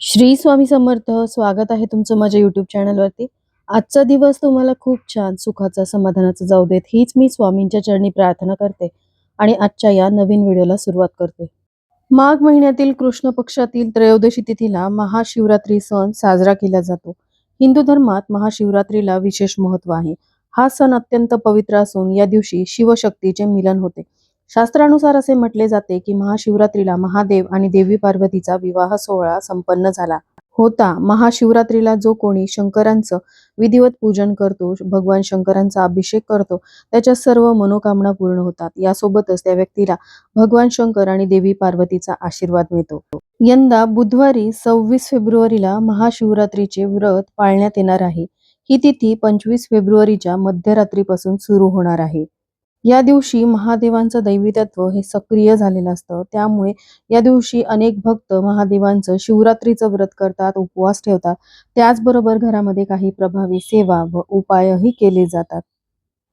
श्री स्वामी समर्थ स्वागत आहे तुमचं माझ्या युट्यूब चॅनलवरती आजचा दिवस तुम्हाला खूप छान सुखाचा समाधानाचा जाऊ देत. हीच मी स्वामींच्या चरणी प्रार्थना करते आणि आजच्या या नवीन व्हिडिओला सुरुवात करते. माघ महिन्यातील कृष्ण पक्षातील त्रयोदशी तिथीला महाशिवरात्री सण साजरा केला जातो. हिंदू धर्मात महाशिवरात्रीला विशेष महत्त्व आहे. हा सण अत्यंत पवित्र असून या दिवशी शिवशक्तीचे मिलन होते. शास्त्रानुसार असे म्हटले जाते की महाशिवरात्रीला महादेव आणि देवी पार्वतीचा विवाह सोहळा संपन्न झाला होता. महाशिवरात्रीला जो कोणी शंकरांचं विधिवत पूजन करतो भगवान शंकरांचा अभिषेक करतो त्याच्या सर्व मनोकामना पूर्ण होतात. यासोबतच त्या व्यक्तीला भगवान शंकर आणि देवी पार्वतीचा आशीर्वाद मिळतो. यंदा बुधवारी सव्वीस फेब्रुवारीला महाशिवरात्रीचे व्रत पाळण्यात येणार आहे. ही तिथी पंचवीस फेब्रुवारीच्या मध्यरात्रीपासून सुरू होणार आहे. या दिवशी महादेवांचं दैवितत्व हे सक्रिय झालेलं असतं. त्यामुळे या दिवशी अनेक भक्त महादेवांचं शिवरात्रीचं व्रत करतात उपवास ठेवतात. त्याचबरोबर घरामध्ये काही प्रभावी सेवा व उपायही केले जातात.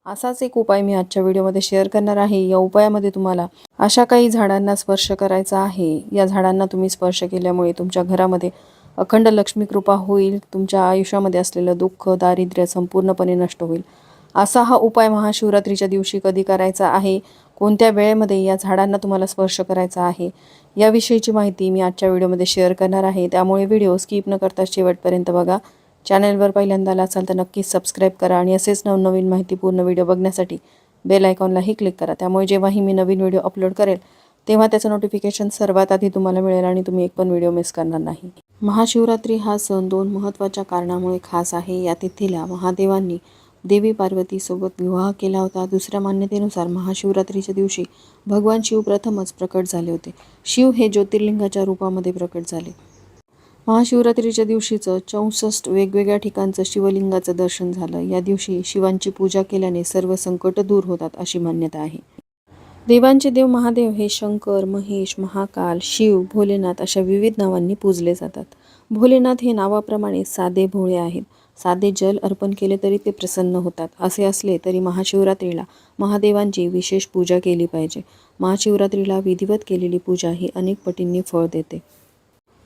असाच एक उपाय मी आजच्या व्हिडिओमध्ये शेअर करणार आहे. या उपायामध्ये तुम्हाला अशा काही झाडांना स्पर्श करायचा आहे. या झाडांना तुम्ही स्पर्श केल्यामुळे तुमच्या घरामध्ये अखंड लक्ष्मी कृपा होईल. तुमच्या आयुष्यामध्ये असलेलं दुःख दारिद्र्य संपूर्णपणे नष्ट होईल. असा हा उपाय महाशिवरात्रीच्या दिवशी कधी करायचा आहे? कोणत्या वेळेमध्ये या झाडांना तुम्हाला स्पर्श करायचा आहे? याविषयीची माहिती मी आजच्या व्हिडिओमध्ये शेअर करणार आहे. त्यामुळे व्हिडिओ स्किप न करता शेवटपर्यंत बघा. चॅनलवर पहिल्यांदा आला असाल तर नक्कीच सबस्क्राईब करा आणि असेच नवनवीन माहितीपूर्ण व्हिडिओ बघण्यासाठी बेल आयकॉनलाही क्लिक करा. त्यामुळे जेव्हाही मी नवीन व्हिडिओ अपलोड करेल तेव्हा त्याचं नोटिफिकेशन सर्वात आधी तुम्हाला मिळेल आणि तुम्ही एक पण व्हिडिओ मिस करणार नाही. महाशिवरात्री हा सण दोन महत्त्वाच्या कारणामुळे खास आहे. या तिथीला महादेवांनी देवी पार्वतीसोबत विवाह केला होता. दुसऱ्या मान्यतेनुसार महाशिवरात्रीच्या दिवशी भगवान शिव प्रथमच प्रकट झाले होते. शिव हे ज्योतिर्लिंगाच्या रूपामध्ये प्रकट झाले. महाशिवरात्रीच्या दिवशीचं चौसष्ट वेगवेगळ्या ठिकाणचं शिवलिंगाचं दर्शन झालं. या दिवशी शिवांची पूजा केल्याने सर्व संकट दूर होतात अशी मान्यता आहे. देवांचे देव महादेव हे शंकर महेश महाकाल शिव भोलेनाथ अशा विविध नावांनी पूजले जातात. भोलेनाथ हे नावाप्रमाणे साधे भोळे आहेत. साधे जल अर्पण केले तरी ते प्रसन्न होतात. असे असले तरी महाशिवरात्रीला महादेवांची विशेष पूजा केली पाहिजे. महाशिवरात्रीला विधिवत केलेली पूजा ही अनेक पटींनी फळ देते.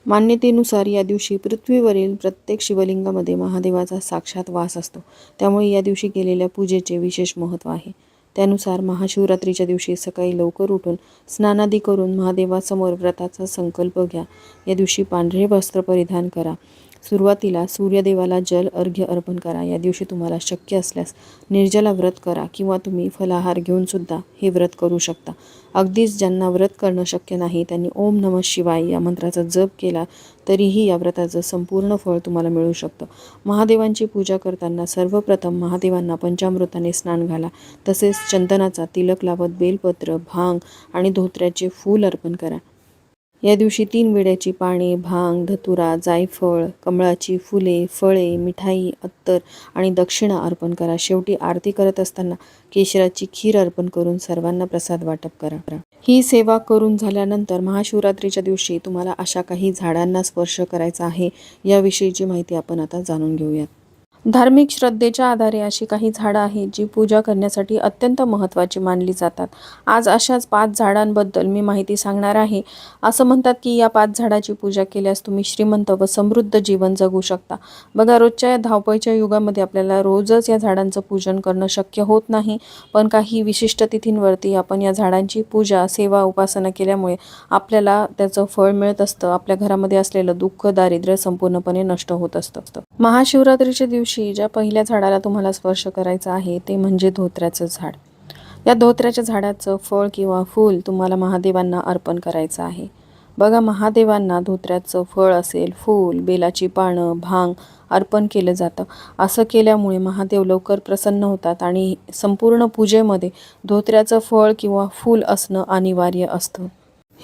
मान्यतेनुसार या दिवशी पृथ्वीवरील प्रत्येक शिवलिंगामध्ये महादेवाचा साक्षात वास असतो. त्यामुळे या दिवशी केलेल्या पूजेचे विशेष महत्त्व आहे. त्यानुसार महाशिवरात्रीच्या दिवशी सकाळी लवकर उठून स्नानादी करून महादेवासमोर व्रताचा संकल्प घ्या. या दिवशी पांढरे वस्त्र परिधान करा. सुरुवातीला सूर्यदेवाला जल अर्घ्य अर्पण करा. या दिवशी तुम्हाला शक्य असल्यास निर्जला व्रत करा किंवा तुम्ही फलाहार घेऊनसुद्धा हे व्रत करू शकता. अगदीच ज्यांना व्रत करणं शक्य नाही त्यांनी ओम नमः शिवाय या मंत्राचा जप केला तरीही या व्रताचं संपूर्ण फळ तुम्हाला मिळू शकतं. महादेवांची पूजा करताना सर्वप्रथम महादेवांना पंचामृताने स्नान घाला. तसेच चंदनाचा तिलक लावत बेलपत्र भांग आणि धोत्र्याचे फूल अर्पण करा. या दिवशी तीन वेड्याची पाने भांग धतुरा जायफळ कमळाची फुले फळे मिठाई अत्तर आणि दक्षिणा अर्पण करा. शेवटी आरती करत असताना केशराची खीर अर्पण करून सर्वांना प्रसाद वाटप करा. ही सेवा करून झाल्यानंतर महाशिवरात्रीच्या दिवशी तुम्हाला अशा काही झाडांना स्पर्श करायचा आहे याविषयीची माहिती आपण आता जाणून घेऊयात. धार्मिक श्रद्धेच्या आधारे अशी काही झाडं आहेत जी पूजा करण्यासाठी अत्यंत महत्त्वाची मानली जातात. आज अशाच पाच झाडांबद्दल मी माहिती सांगणार आहे. असं म्हणतात की या पाच झाडाची पूजा केल्यास तुम्ही श्रीमंत व समृद्ध जीवन जगू शकता. बघा रोजच्या या धावपळीच्या युगामध्ये आपल्याला रोजच या झाडांचं पूजन करणं शक्य होत नाही. पण काही विशिष्ट तिथींवरती आपण या झाडांची पूजा सेवा उपासना केल्यामुळे आपल्याला त्याचं फळ मिळत असतं. आपल्या घरामध्ये असलेलं दुःख दारिद्र्य संपूर्णपणे नष्ट होत असतं. महाशिवरात्रीच्या दिवशी ज्या पहिल्या झाडाला तुम्हाला स्पर्श करायचा आहे ते म्हणजे धोत्र्याचं झाड. या धोत्र्याच्या झाडाचं फळ किंवा फूल तुम्हाला महादेवांना अर्पण करायचं आहे. बघा महादेवांना धोत्र्याचं फळ असेल फूल बेलाची पानं भांग अर्पण केलं जातं. असं केल्यामुळे महादेव लवकर प्रसन्न होतात आणि संपूर्ण पूजेमध्ये धोत्र्याचं फळ किंवा फूल असणं अनिवार्य असतं.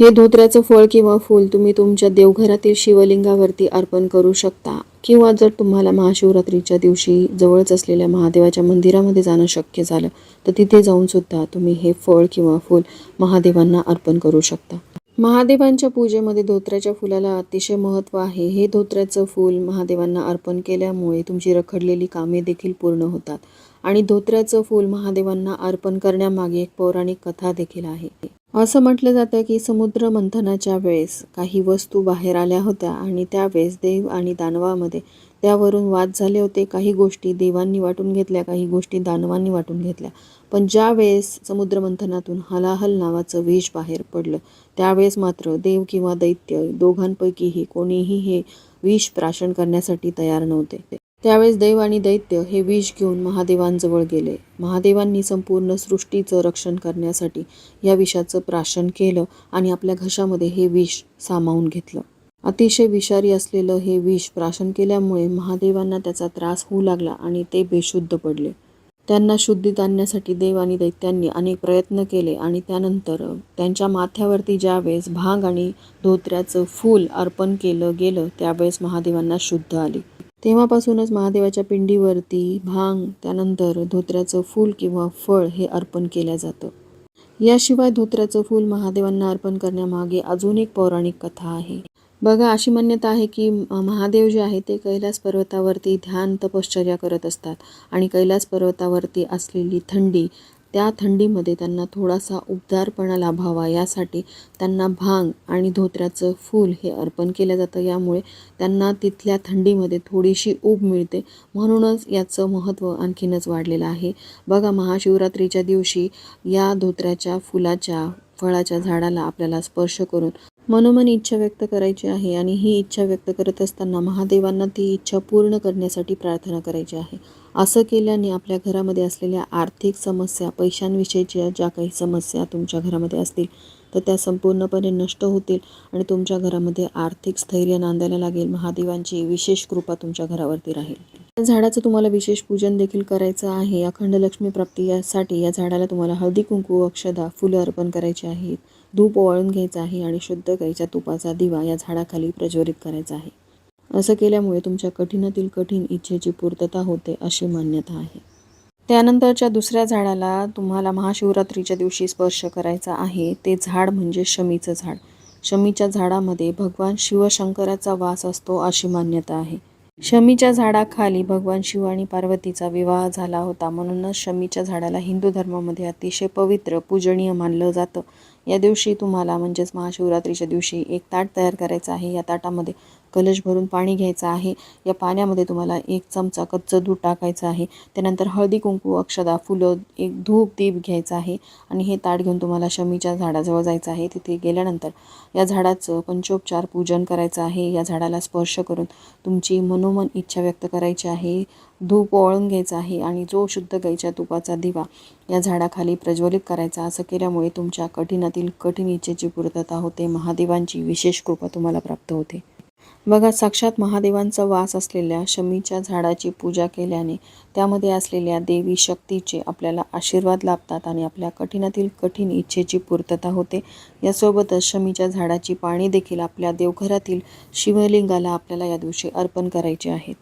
हे धोत्र्याचं फळ किंवा फूल तुम्ही तुमच्या देवघरातील शिवलिंगावरती अर्पण करू शकता किंवा जर तुम्हाला महाशिवरात्रीच्या दिवशी जवळच असलेल्या महादेवाच्या मंदिरामध्ये जाणं शक्य झालं तर तिथे जाऊन सुद्धा तुम्ही हे फळ किंवा फूल महादेवांना अर्पण करू शकता. महादेवांच्या पूजेमध्ये धोत्र्याच्या फुलाला अतिशय महत्त्व आहे. हे धोत्र्याचं फूल महादेवांना अर्पण केल्यामुळे तुमची रखडलेली कामे देखील पूर्ण होतात. आणि धोत्र्याचं फूल महादेवांना अर्पण करण्यामागे एक पौराणिक कथा देखील आहे. असं म्हटलं जातं की समुद्र मंथनाच्या वेळेस काही वस्तू बाहेर आल्या होत्या आणि त्यावेळेस देव आणि दानवामध्ये त्यावरून वाद झाले होते. काही गोष्टी देवांनी वाटून घेतल्या काही गोष्टी दानवांनी वाटून घेतल्या. पण ज्या वेळेस समुद्र मंथनातून हलाहल नावाचं विष बाहेर पडलं त्यावेळेस मात्र देव किंवा दैत्य दोघांपैकीही कोणीही हे विष प्राशन करण्यासाठी तयार नव्हते. त्यावेळेस देव आणि दैत्य हे विष घेऊन महादेवांजवळ गेले. महादेवांनी संपूर्ण सृष्टीचं रक्षण करण्यासाठी या विषाचं प्राशन केलं आणि आपल्या घशामध्ये हे विष सामावून घेतलं. अतिशय विषारी असलेलं हे विष प्राशन केल्यामुळे महादेवांना त्याचा त्रास होऊ लागला आणि ते बेशुद्ध पडले. त्यांना शुद्धीत आणण्यासाठी देव आणि दैत्यांनी अनेक प्रयत्न केले आणि त्यानंतर त्यांच्या माथ्यावरती ज्यावेळेस भांग आणि धोत्र्याचं फूल अर्पण केलं गेलं त्यावेळेस महादेवांना शुद्ध आली. तेव्हापासूनच महादेवाच्या पिंडीवरती भांग त्यानंतर धोत्र्याचं फूल किंवा फळ हे अर्पण केलं जातं. याशिवाय धोत्र्याचं फूल महादेवांना अर्पण करण्यामागे अजून एक पौराणिक कथा आहे. बघा अशी मान्यता आहे की महादेव जे आहे ते कैलास पर्वतावरती ध्यान तपश्चर्या करत असतात. आणि कैलास पर्वतावरती असलेली थंडी त्या थंडीमध्ये त्यांना थोडासा उबदारपणा लाभावा यासाठी त्यांना भांग आणि धोत्र्याचं फूल हे अर्पण केलं जातं. यामुळे त्यांना तिथल्या थंडीमध्ये थोडीशी ऊब मिळते. म्हणूनच याचं महत्त्व आणखीनच वाढलेलं आहे. बघा महाशिवरात्रीच्या दिवशी या धोत्र्याच्या फुलाच्या फळाच्या झाडाला आपल्याला स्पर्श करून मनोमन इच्छा व्यक्त करायची आहे आणि ही इच्छा व्यक्त करत असताना महादेवांना ती इच्छा पूर्ण करण्यासाठी प्रार्थना करायची आहे. असं केल्याने आपल्या घरामध्ये असलेल्या आर्थिक समस्या पैशांविषयीच्या ज्या काही समस्या तुमच्या घरामध्ये असतील तर त्या संपूर्णपणे नष्ट होतील आणि तुमच्या घरामध्ये आर्थिक स्थैर्य नांदायला लागेल. महादेवांची विशेष कृपा तुमच्या घरावरती राहील. या झाडाचं तुम्हाला विशेष पूजन देखील करायचं आहे. अखंड लक्ष्मी प्राप्ती यासाठी या झाडाला तुम्हाला हळदी कुंकू अक्षदा फुलं अर्पण करायची आहेत. धूप ओवाळून घ्यायचं आहे आणि शुद्ध गाईच्या तुपाचा दिवा या झाडाखाली प्रज्वलित करायचा आहे. असं केल्यामुळे तुमच्या कठीणातील कठीण इच्छेची पूर्तता होते अशी मान्यता आहे. त्यानंतरच्या दुसऱ्या झाडाला तुम्हाला महाशिवरात्रीच्या दिवशी स्पर्श करायचा आहे. ते झाड म्हणजे शमीचं झाड. शमीच्या झाडामध्ये भगवान शिवशंकराचा वास असतो अशी मान्यता आहे. शमीच्या झाडाखाली भगवान शिव आणि पार्वतीचा विवाह झाला होता. म्हणूनच शमीच्या झाडाला हिंदू धर्मामध्ये अतिशय पवित्र पूजनीय मानलं जातं. या दिवशी तुम्हाला म्हणजेच महाशिवरात्रीच्या दिवशी एक ताट तयार करायचं आहे. या ताटामध्ये कलश भरून पाणी घ्यायचं आहे. या पाण्यामध्ये तुम्हाला एक चमचा कच्चं दूध टाकायचं आहे. त्यानंतर हळदी कुंकू अक्षदा फुलं एक धूप दीप घ्यायचं आहे. आणि हे ताट घेऊन तुम्हाला शमीच्या झाडाजवळ जायचं आहे. तिथे गेल्यानंतर या झाडाचं पंचोपचार पूजन करायचं आहे. या झाडाला स्पर्श करून तुमची मनोमन इच्छा व्यक्त करायची आहे. धूप ओळून घ्यायचा आहे आणि जो शुद्ध गाईच्या तुपाचा दिवा या झाडाखाली प्रज्वलित करायचा असं केल्यामुळे तुमच्या कठीणातील कठीण इच्छेची पूर्तता होते. महादेवांची विशेष कृपा तुम्हाला प्राप्त होते. बघा साक्षात महादेवांचा वास असलेल्या शमीच्या झाडाची पूजा केल्याने त्यामध्ये असलेल्या देवी शक्तीचे आपल्याला आशीर्वाद लाभतात आणि आपल्या कठीणातील कठीण इच्छेची पूर्तता होते. यासोबतच शमीच्या झाडाची पाणी देखील आपल्या देवघरातील शिवलिंगाला आपल्याला या दिवशी अर्पण करायचे आहेत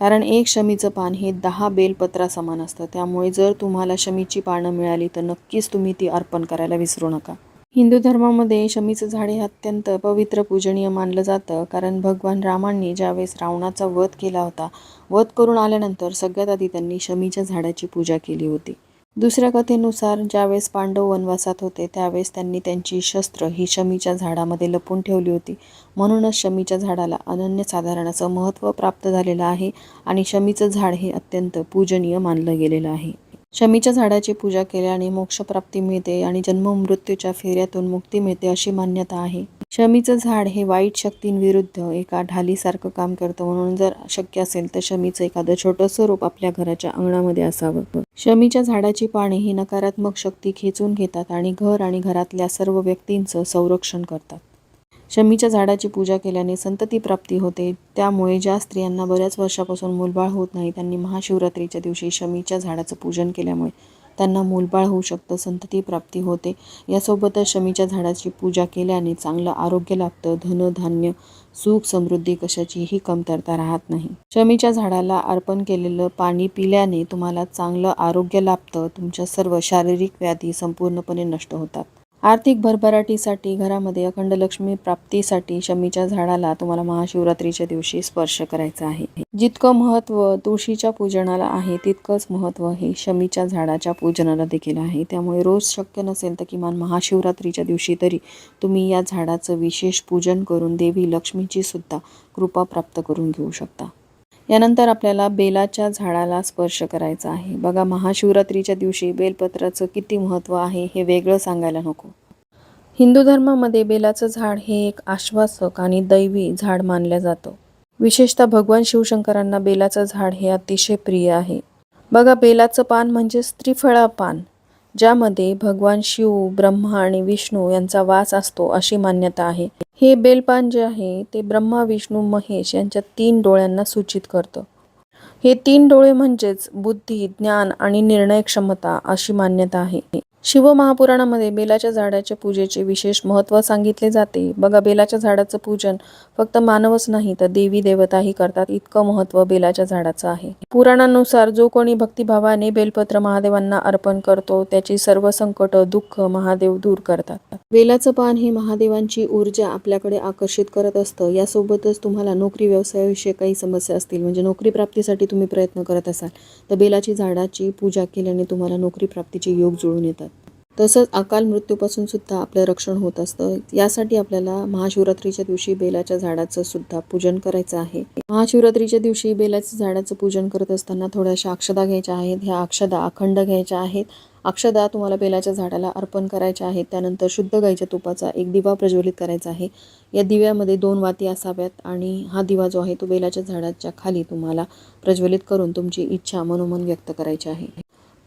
कारण एक शमीचं पान हे दहा बेलपत्रा समान असतं. त्यामुळे जर तुम्हाला शमीची पानं मिळाली तर नक्कीच तुम्ही ती अर्पण करायला विसरू नका. हिंदू धर्मामध्ये शमीचं झाड हे अत्यंत पवित्र पूजनीय मानलं जातं कारण भगवान रामांनी ज्यावेळेस रावणाचा वध केला होता वध करून आल्यानंतर सगळ्यात आधी त्यांनी शमीच्या झाडाची पूजा केली होती. दुसऱ्या कथेनुसार ज्यावेळेस पांडव वनवासात होते त्यावेळेस त्यांनी त्यांची शस्त्र ही शमीच्या झाडामध्ये लपून ठेवली होती. म्हणूनच शमीच्या झाडाला अनन्यसाधारण असं महत्त्व प्राप्त झालेलं आहे आणि शमीचं झाड हे अत्यंत पूजनीय मानलं गेलेलं आहे. शमीच्या झाडाची पूजा केल्याने मोक्षप्राप्ती मिळते आणि जन्म मृत्यूच्या फेऱ्यातून मुक्ती मिळते अशी मान्यता आहे. शमीचं झाड हे वाईट शक्तींविरुद्ध एका ढालीसारखं काम करतं. म्हणून जर शक्य असेल तर शमीचं एखादं छोटंसं रूप आपल्या घराच्या अंगणामध्ये असावं. शमीच्या झाडाची पाने ही नकारात्मक शक्ती खेचून घेतात आणि घर आणि घरातल्या सर्व व्यक्तींचं संरक्षण करतात. शमीच्या झाडाची पूजा केल्याने संतती प्राप्ती होते. त्यामुळे ज्या स्त्रियांना बऱ्याच वर्षापासून मूलबाळ होत नाही त्यांनी महाशिवरात्रीच्या दिवशी शमीच्या झाडाचं पूजन केल्यामुळे त्यांना मूलबाळ होऊ शकतं संतती प्राप्ती होते. यासोबतच शमीच्या झाडाची पूजा केल्याने चांगलं आरोग्य लाभतं धन धान्य सुख समृद्धी कशाचीही कमतरता राहत नाही. शमीच्या झाडाला अर्पण केलेलं पाणी पिल्याने तुम्हाला चांगलं आरोग्य लाभतं तुमच्या सर्व शारीरिक व्याधी संपूर्णपणे नष्ट होतात. आर्थिक भरभराटीसाठी घरामध्ये अखंड लक्ष्मी प्राप्तीसाठी शमीच्या झाडाला तुम्हाला महाशिवरात्रीच्या दिवशी स्पर्श करायचा आहे. जितकं महत्त्व तुळशीच्या पूजनाला आहे तितकंच महत्त्व हे शमीच्या झाडाच्या पूजनाला देखील आहे. त्यामुळे रोज शक्य नसेल तर किमान महाशिवरात्रीच्या दिवशी तरी तुम्ही या झाडाचं विशेष पूजन करून देवी लक्ष्मीची सुद्धा कृपा प्राप्त करून घेऊ शकता. यानंतर आपल्याला बेलाच्या झाडाला स्पर्श करायचा आहे. बघा महाशिवरात्रीच्या दिवशी बेलपत्राचं किती महत्त्व आहे हे वेगळं सांगायला नको. हिंदू धर्मामध्ये बेलाचं झाड हे एक आश्वासक आणि दैवी झाड मानलं जातं. विशेषतः भगवान शिवशंकरांना बेलाचं झाड हे अतिशय प्रिय आहे. बघा बेलाचं पान म्हणजे स्त्रीफळा पान ज्यामध्ये भगवान शिव ब्रह्मा आणि विष्णू यांचा वास असतो अशी मान्यता आहे. हे बेलपान जे आहे ते ब्रह्मा विष्णू महेश यांच्या तीन डोळ्यांना सूचित करतं. हे तीन डोळे म्हणजेच बुद्धी ज्ञान आणि निर्णय क्षमता अशी मान्यता आहे. शिव महापुराणामध्ये बेलाच्या झाडाच्या पूजेचे विशेष महत्त्व सांगितले जाते. बघा बेलाच्या झाडाचं पूजन फक्त मानवच नाही तर देवी देवताही करतात. इतकं महत्त्व बेलाच्या झाडाचं आहे. पुराणानुसार जो कोणी भक्तिभावाने बेलपत्र महादेवांना अर्पण करतो त्याची सर्व संकट दुःख महादेव दूर करतात. बेलाचं पान हे महादेवांची ऊर्जा आपल्याकडे आकर्षित करत असतं. यासोबतच तुम्हाला नोकरी व्यवसायाविषयी काही समस्या असतील म्हणजे नोकरी प्राप्तीसाठी तुम्ही प्रयत्न करत असाल तर बेलाची झाडाची पूजा केल्याने तुम्हाला नोकरी प्राप्तीचे योग जुळून येतात. तसंच अकाल मृत्यूपासून सुद्धा आपलं रक्षण होत असतं. यासाठी आपल्याला महाशिवरात्रीच्या दिवशी बेलाच्या झाडाचं सुद्धा पूजन करायचं आहे. महाशिवरात्रीच्या दिवशी बेलाच्या झाडाचं पूजन करत असताना थोड्याशा अक्षदा घ्यायच्या आहेत. ह्या अक्षदा अखंड घ्यायच्या आहेत. अक्षदा तुम्हाला बेलाच्या झाडाला अर्पण करायच्या आहेत. त्यानंतर शुद्ध गाईच्या तुपाचा एक दिवा प्रज्वलित करायचा आहे. या दिव्यामध्ये दोन वाती असाव्यात आणि हा दिवा जो आहे तो बेलाच्या झाडाच्या खाली तुम्हाला प्रज्वलित करून तुमची इच्छा मनोमन व्यक्त करायची आहे.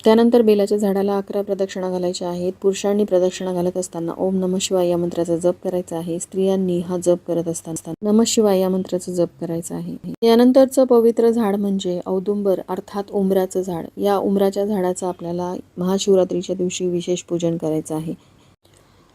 त्यानंतर बेलाच्या झाडाला अकरा प्रदक्षिणा घालायच्या आहेत. पुरुषांनी प्रदक्षिणा घालत असताना ओम नम शिवाय या मंत्राचा जप करायचा आहे. स्त्रियांनी हा जप करत असताना नम शिवाय या मंत्राचा जप करायचा आहे. यानंतरचं पवित्र झाड म्हणजे औदुंबर अर्थात उमराचं झाड. या उमराच्या झाडाचं आपल्याला महाशिवरात्रीच्या दिवशी विशेष पूजन करायचं आहे.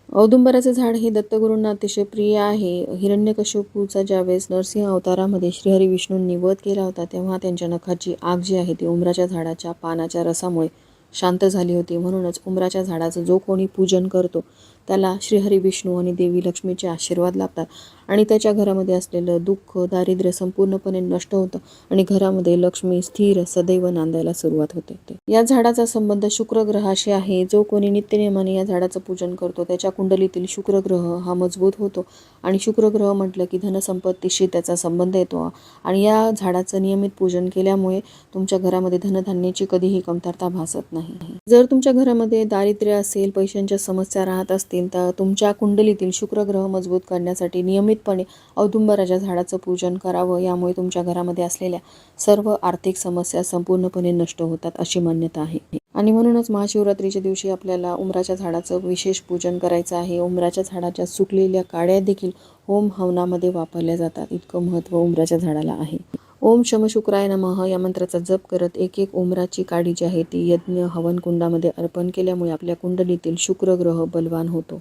औदुंबराचं झाड हे दत्तगुरूंना अतिशय प्रिय आहे. हिरण्यकश्यपूचा ज्यावेळेस नरसिंह अवतारामध्ये श्रीहरी विष्णूंनी वध केला होता तेव्हा त्यांच्या नखाची आग जी आहे ती उमराच्या झाडाच्या पानाच्या रसामुळे शांत झाली होती. म्हणूनच उमराच्या झाडाचं जो कोणी पूजन करतो त्याला श्रीहरी विष्णू आणि देवी लक्ष्मीचे आशीर्वाद लाभतात. आणि त्याच्या घरामध्ये असलेलं दुःख दारिद्र्य संपूर्णपणे नष्ट होतं आणि घरामध्ये लक्ष्मी स्थिर सदैव नांदायला सुरुवात होते. या झाडाचा संबंध शुक्र ग्रहाशी आहे. जो कोणी नित्यनियमाने या झाडाचं पूजन करतो त्याच्या कुंडलीतील शुक्र ग्रह हा मजबूत होतो. आणि शुक्र ग्रह म्हटलं की धनसंपत्तीशी त्याचा संबंध येतो. आणि या झाडाचं नियमित पूजन केल्यामुळे तुमच्या घरामध्ये धनधान्याची कधीही कमतरता भासत नाही. जर तुमच्या घरामध्ये दारिद्र्य असेल पैशांच्या समस्या राहत असतील तर तुमच्या कुंडलीतील शुक्र ग्रह मजबूत करण्यासाठी नियमितपणे औदुंबराच्या झाडाचं पूजन करावं यामुळे तुमच्या घरामध्ये असलेल्या सर्व आर्थिक समस्या संपूर्णपणे नष्ट होतात अशी मान्यता आहे. आणि म्हणूनच महाशिवरात्रीच्या दिवशी आपल्याला उमराच्या झाडाचं विशेष पूजन करायचं आहे. उमराच्या झाडाच्या सुकलेल्या काड्या देखील होम हवनामध्ये वापरल्या जातात. इतकं महत्त्व उमराच्या झाडाला आहे. ओम शम शुक्राय नमः या मंत्राचा जप करत एक एक उमराची काडी जी आहे ती यज्ञ हवनकुंडामध्ये अर्पण केल्यामुळे आपल्या कुंडलीतील शुक्र ग्रह बलवान होतो.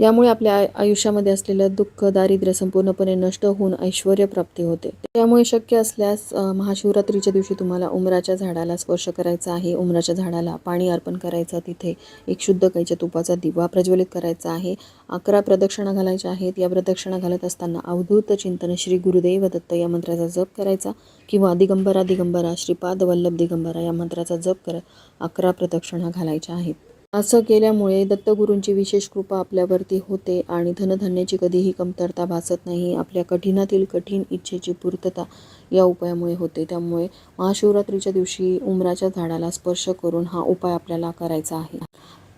यामुळे आपल्या आय- आयुष्यामध्ये असलेलं दुःख दारिद्र्य संपूर्णपणे नष्ट होऊन ऐश्वर प्राप्ती होते. त्यामुळे शक्य असल्यास महाशिवरात्रीच्या दिवशी तुम्हाला उमराच्या झाडाला स्पर्श करायचा आहे. उमराच्या झाडाला पाणी अर्पण करायचं. तिथे एक शुद्ध गाईच्या तुपाचा दिवा प्रज्वलित करायचा आहे. अकरा प्रदक्षिणा घालायच्या आहेत. या प्रदक्षिणा घालत असताना अवधूत चिंतन श्री गुरुदेव दत्त या मंत्राचा जप करायचा किंवा दिगंबरा दिगंबरा श्रीपाद वल्लभ दिगंबरा या मंत्राचा जप करत अकरा प्रदक्षिणा घालायच्या आहेत. असं केल्यामुळे दत्तगुरूंची विशेष कृपा आपल्यावरती होते आणि धनधान्याची कधीही कमतरता भासत नाही. आपल्या कठीणातील कठीण इच्छेची पूर्तता या उपायामुळे होते. त्यामुळे महाशिवरात्रीच्या दिवशी उमराच्या झाडाला स्पर्श करून हा उपाय आपल्याला करायचा आहे.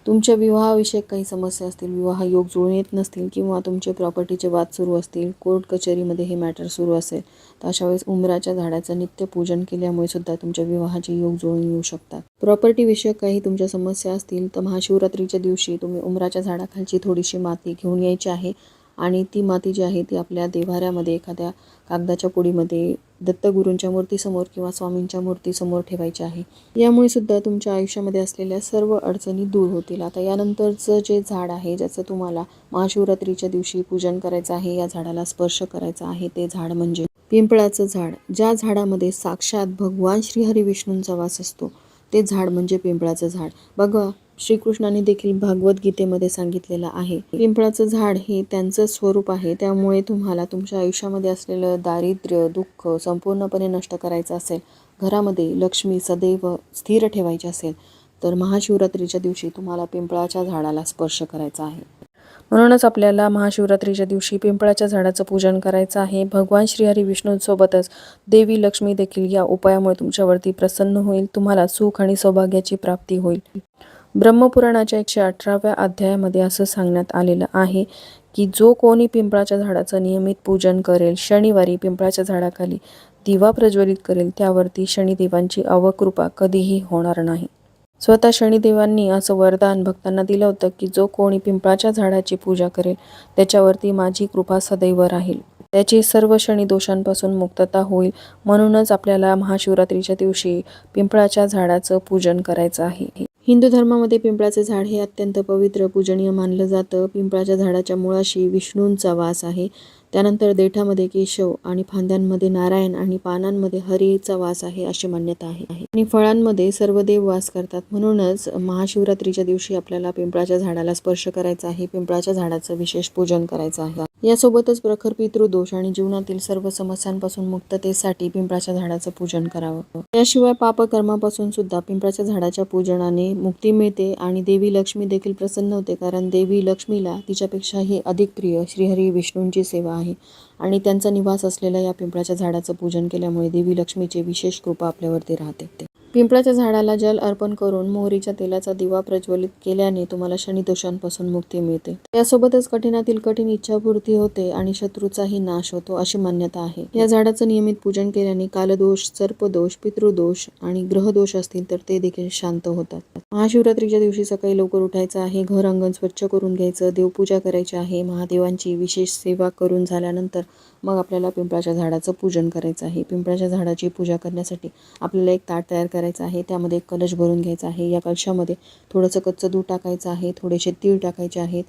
तुमच्या विवाहाविषयक काही समस्या असतील विवाह योग जुळून येत नसतील किंवा तुमचे प्रॉपर्टीचे वाद सुरू असतील कोर्ट कचेरीमध्ये हे मॅटर सुरू असेल तर अशा वेळेस उमराच्या झाडाचं नित्य पूजन केल्यामुळे सुद्धा तुमच्या विवाहाचे योग जुळून येऊ शकतात. प्रॉपर्टीविषयक काही तुमच्या समस्या असतील तर महाशिवरात्रीच्या दिवशी तुम्ही उमराच्या झाडाखालची थोडीशी माती घेऊन यायची आहे. आणि ती माती जी आहे ती आपल्या देव्हाऱ्यामध्ये एखाद्या कागदाच्या पुडीमध्ये दत्तगुरूंच्या मूर्तीसमोर किंवा स्वामींच्या मूर्तीसमोर ठेवायची आहे. यामुळे सुद्धा तुमच्या आयुष्यामध्ये असलेल्या सर्व अडचणी दूर होतील. आता यानंतरचं जे झाड आहे ज्याचं तुम्हाला महाशिवरात्रीच्या दिवशी पूजन करायचं आहे या झाडाला स्पर्श करायचा आहे ते झाड म्हणजे पिंपळाचं झाड. ज्या झाडामध्ये साक्षात भगवान श्रीहरी विष्णूंचा वास असतो ते झाड म्हणजे पिंपळाचं झाड. बघा श्रीकृष्णाने देखील भागवद्गीतेमध्ये सांगितलेलं आहे. पिंपळाचं झाड हे त्यांचं स्वरूप आहे. त्यामुळे तुम्हाला तुमच्या आयुष्यामध्ये असलेलं दारिद्र्य दुःख संपूर्णपणे नष्ट करायचं असेल घरामध्ये लक्ष्मी सदैव स्थिर ठेवायची असेल तर महाशिवरात्रीच्या दिवशी तुम्हाला पिंपळाच्या झाडाला स्पर्श करायचा आहे. म्हणूनच आपल्याला महाशिवरात्रीच्या दिवशी पिंपळाच्या झाडाचं पूजन करायचं आहे. भगवान श्रीहरी विष्णूंसोबतच देवी लक्ष्मी देखील या उपायामुळे तुमच्यावरती प्रसन्न होईल. तुम्हाला सुख आणि सौभाग्याची प्राप्ती होईल. ब्रह्मपुराणाच्या एकशे अठराव्या अध्यायामध्ये असं सांगण्यात आलेलं आहे की जो कोणी पिंपळाच्या झाडाचं नियमित पूजन करेल शनिवारी पिंपळाच्या झाडाखाली दिवा प्रज्वलित करेल त्यावरती शनिदेवांची अवकृपा कधीही होणार नाही. स्वतः शनिदेवांनी असं वरदान भक्तांना दिलं होतं की जो कोणी पिंपळाच्या झाडाची पूजा करेल त्याच्यावरती माझी कृपा सदैव राहील. त्याची सर्व शनी दोषांपासून मुक्तता होईल म्हणूनच आपल्याला महाशिवरात्रीच्या दिवशी पिंपळाच्या झाडाचं पूजन करायचं आहे. हिंदू धर्मामध्ये पिंपळाचे झाड हे अत्यंत पवित्र पूजनीय मानलं जातं. पिंपळाच्या झाडाच्या मुळाशी विष्णूंचा वास आहे. त्यानंतर देठामध्ये केशव आणि फांद्यांमध्ये नारायण आणि पानांमध्ये हरीचा वास आहे अशी मान्यता आहे. आणि फळांमध्ये सर्व देव वास करतात. म्हणूनच महाशिवरात्रीच्या दिवशी आपल्याला पिंपळाच्या झाडाला स्पर्श करायचा आहे. पिंपळाच्या झाडाचं विशेष पूजन करायचं आहे. यासोबतच प्रखर पितृदोष आणि जीवनातील सर्व समस्यांपासून मुक्ततेसाठी पिंपळाच्या झाडाचं पूजन करावं. याशिवाय पापकर्मापासून सुद्धा पिंपळाच्या झाडाच्या पूजनाने मुक्ती मिळते आणि देवी लक्ष्मी देखील प्रसन्न होते कारण देवी लक्ष्मीला तिच्यापेक्षाही अधिक प्रिय श्रीहरी विष्णूंची सेवा आहे आणि त्यांचा निवास असलेल्या या पिंपळाच्या झाडाचं पूजन केल्यामुळे देवी लक्ष्मीची विशेष कृपा आपल्यावरती राहते. पिंपळाच्या झाडाला जल अर्पण करून मोहरीच्या तेलाचा दिवा प्रज्वलित केल्याने तुम्हाला शनिदोषांपासून मुक्ती मिळते. यासोबतच कठीणातील कठीण इच्छापूर्ती होते आणि शत्रूचाही नाश होतो अशी मान्यता आहे. या झाडाचं नियमित पूजन केल्याने कालदोष सर्पदोष पितृदोष आणि ग्रहदोष असतील तर ते देखील शांत होतात. महाशिवरात्रीच्या दिवशी सकाळी लवकर उठायचं आहे घर अंगण स्वच्छ करून घ्यायचं देवपूजा करायची आहे महादेवांची विशेष सेवा करून झाल्यानंतर मग आपल्याला पिंपळाच्या झाडाचं पूजन करायचं आहे. पिंपळाच्या झाडाची पूजा करण्यासाठी आपल्याला एक ताट तयार करायचं आहे. त्यामध्ये एक कलश भरून घ्यायचा आहे. या कलशामध्ये थोडंसं कच्चं दूध टाकायचं आहे. थोडेसे तीळ टाकायचे आहेत.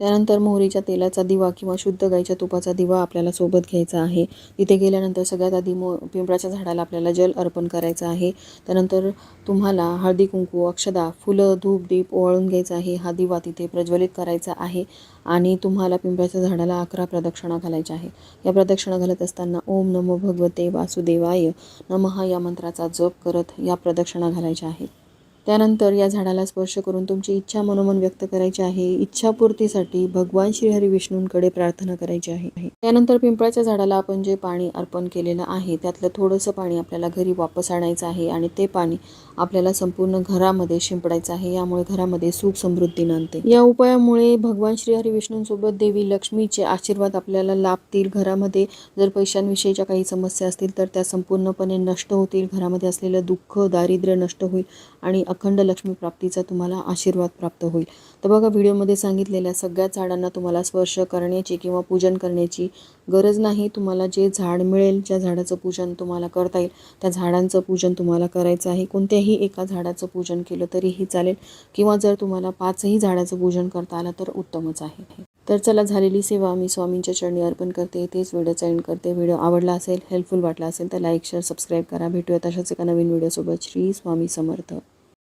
त्यानंतर मोहरीच्या तेलाचा दिवा किंवा शुद्ध गाईच्या तुपाचा दिवा आपल्याला सोबत घ्यायचा आहे. तिथे गेल्यानंतर सगळ्यात आधी मो पिंपळाच्या झाडाला आपल्याला जल अर्पण करायचं आहे. त्यानंतर तुम्हाला हळदी कुंकू अक्षदा फुलं धूप दीप ओवाळून घ्यायचा आहे. हा दिवा तिथे प्रज्वलित करायचा आहे आणि तुम्हाला पिंपळाच्या झाडाला अकरा प्रदक्षिणा घालायच्या आहे. या प्रदक्षिणा घालत असताना ओम नमो भगवते वासुदेवाय. नमः या मंत्राचा जप करत या प्रदक्षिणा घालायच्या आहेत. त्यानंतर या झाडाला स्पर्श करून तुमची इच्छा मनोमन व्यक्त करायची आहे. इच्छापूर्तीसाठी भगवान श्रीहरी विष्णूंकडे प्रार्थना करायची आहे. त्यानंतर पिंपळाच्या झाडाला आपण जे पाणी अर्पण केलेलं आहे त्यातलं थोडंसं पाणी आपल्याला घरी वापस आणायचं आहे आणि ते पाणी आपल्याला संपूर्ण घरामध्ये शिंपडायचं आहे. यामुळे घरामध्ये सुख समृद्धी नांदते. या उपायामुळे भगवान श्रीहरी विष्णूंसोबत देवी लक्ष्मीचे आशीर्वाद आपल्याला लाभतील. घरामध्ये जर पैशांविषयीच्या काही समस्या असतील तर त्या संपूर्णपणे नष्ट होतील. घरामध्ये असलेलं दुःख दारिद्र्य नष्ट होईल. आणि अखंड लक्ष्मी प्राप्तीचा तुम्हाला आशीर्वाद प्राप्त होईल. तर बघा व्हिडिओमध्ये सांगितलेल्या सगळ्या झाडांना तुम्हाला स्पर्श करण्याची किंवा पूजन करण्याची गरज नाही. तुम्हाला जे झाड मिळेल ज्या झाडाचं पूजन तुम्हाला करता येईल त्या झाडांचं पूजन तुम्हाला करायचं आहे. कोणत्याही एका झाडाचं पूजन केलं तरीही चालेल. किंवा जर तुम्हाला पाचही झाडाचं पूजन करता आलं तर उत्तमच आहे. तर चला झालेली सेवा मी स्वामींच्या चरणी अर्पण करते. तेच व्हिडिओचा एंड करते. व्हिडिओ आवडला असेल हेल्पफुल वाटला असेल तर लाईक शेअर सबस्क्राईब करा. भेटूया तशाच एका नवीन व्हिडिओसोबत. श्री स्वामी समर्थ.